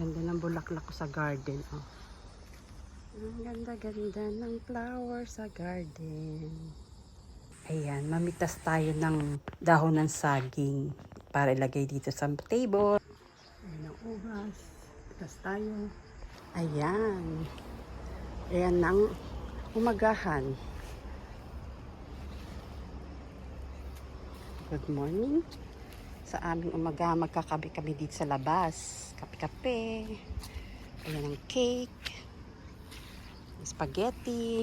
Ganda ng bulaklak ko sa garden. Oh. Ang ganda-ganda ng flower sa garden. Ayan, mamitas tayo ng dahon ng saging para ilagay dito sa table. Ayan ang ubas. Mitas tayo. Ayan. Ayan ang umagahan. Good morning. Sa aming umaga, magkakabi kami dito sa labas. Kape-kape. Ayan ang cake. Spaghetti.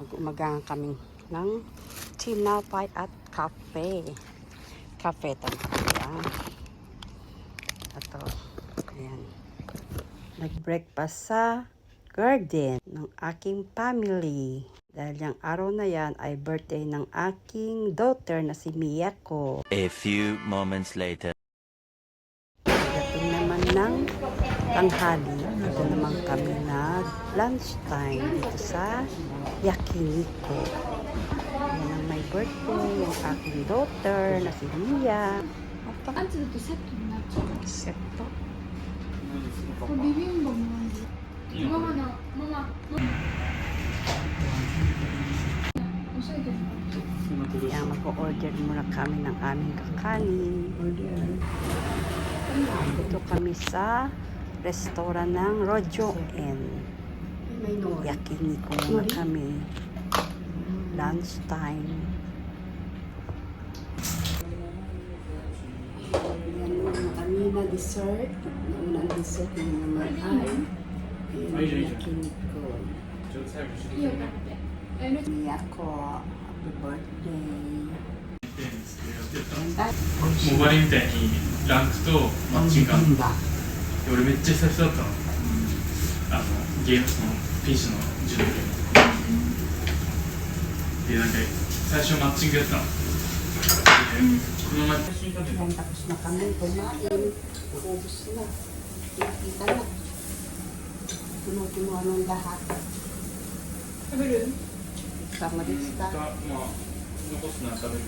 Mag-umagahan kami ng tinapay at kape. Kape ito. Ayan. Ito. Ayan. Nag-breakfast sa garden ng aking family. Dahil yung araw na yan ay birthday ng aking daughter na si Miyako. A few moments later. Dating naman ng tanghali. Ito naman kami na lunchtime dito sa Yakiniko. Yan may birthday yung aking daughter na si Mia. Apa? Ano ito? Septo? Septo? Pabibimbang mo. Mama na. Mama. Kaya mag-order muna kami ng aming kakanin. Order. Dito kami sa restaurant ng Rojo N. Yakiniku muna kami. Lunch time. Yan muna kami na dessert. Muna dessert na naman. Ay. モバイみたいにランクとマッチングアンド俺めっちゃ久々だった,、ゲームその PC の授業で、なんか最初マッチングやった、このマッチング Tinutuluan ng lahat. Sabi rin? Sama din sa... Nukos na, sabi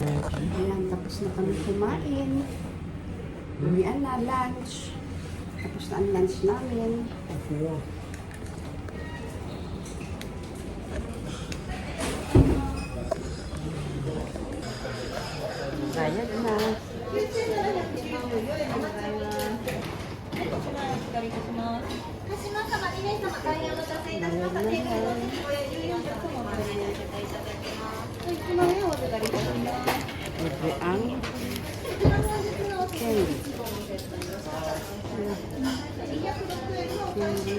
Ayan, tapos na kami kumain. Umian na, lunch. Tapos na ang lunch namin. Okay. Libre ang candy. Candy.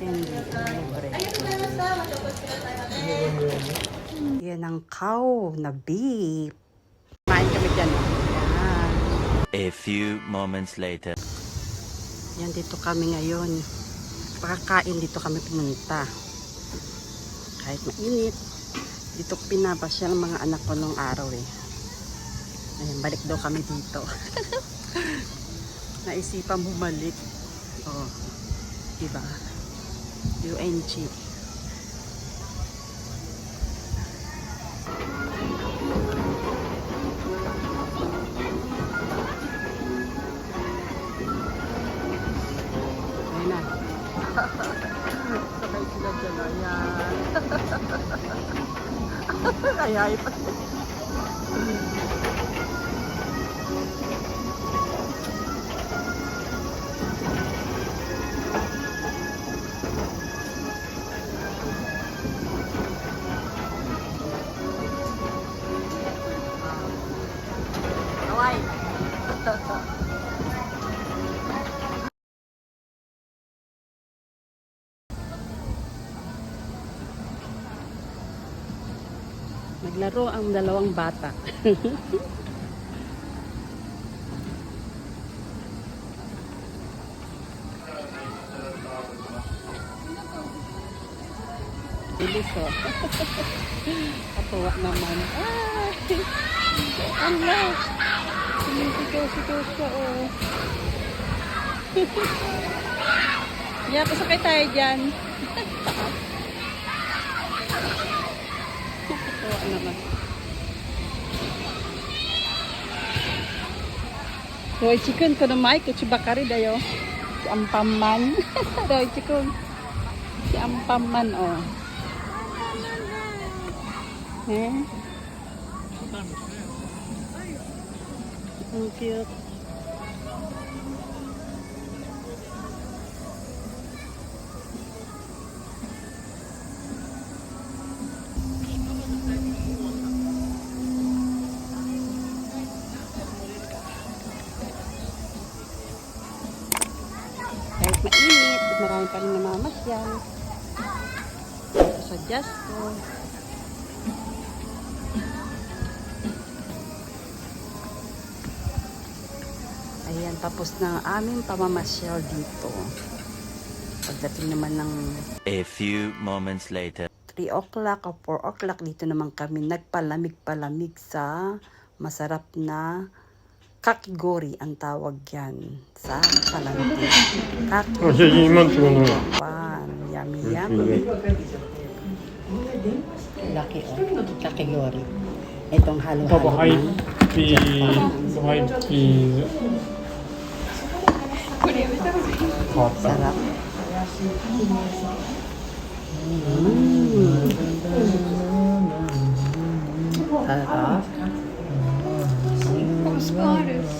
Candy. Libre. Yan ang cow na beef. Kumain kami dyan. Yan. A few moments later. Yan, dito kami ngayon. Pakakain dito kami pumunta. Kahit mainit. Dito ko pinapasyal ang mga anak ko nung araw eh. Ayan, balik daw kami dito. Naisipan bumalik. Oh, diba? UNG. Ayay pa. Naglaro ang dalawang bata. Bilis oh. Katuwa naman. Ay! Ala! Sumisigaw-sigaw siya oh. Yeah, pasakay tayo dyan. Katuwa naman. Roy Chikun, kono mai, kuchibakari dayo. Si Ampaman. Roy Chikun. Si Ampaman, oh. Eh? Ang cute. Mainit, marami pa rin namamasyal. Ito sa Jasco. Ayan, tapos na ang aming pamamasyal dito. Pagdating naman ng A few moments later. 3 o'clock o 4 o'clock, dito naman kami nagpalamig-palamig sa masarap na kakigori ang tawag yan sa palangki. Kakigori. Pan, yummy, yummy. Laki o. Oh. Kakigori. Itong halo-halo. Behind the... Behind the... Sarap. Mm. Sarap. Spotify.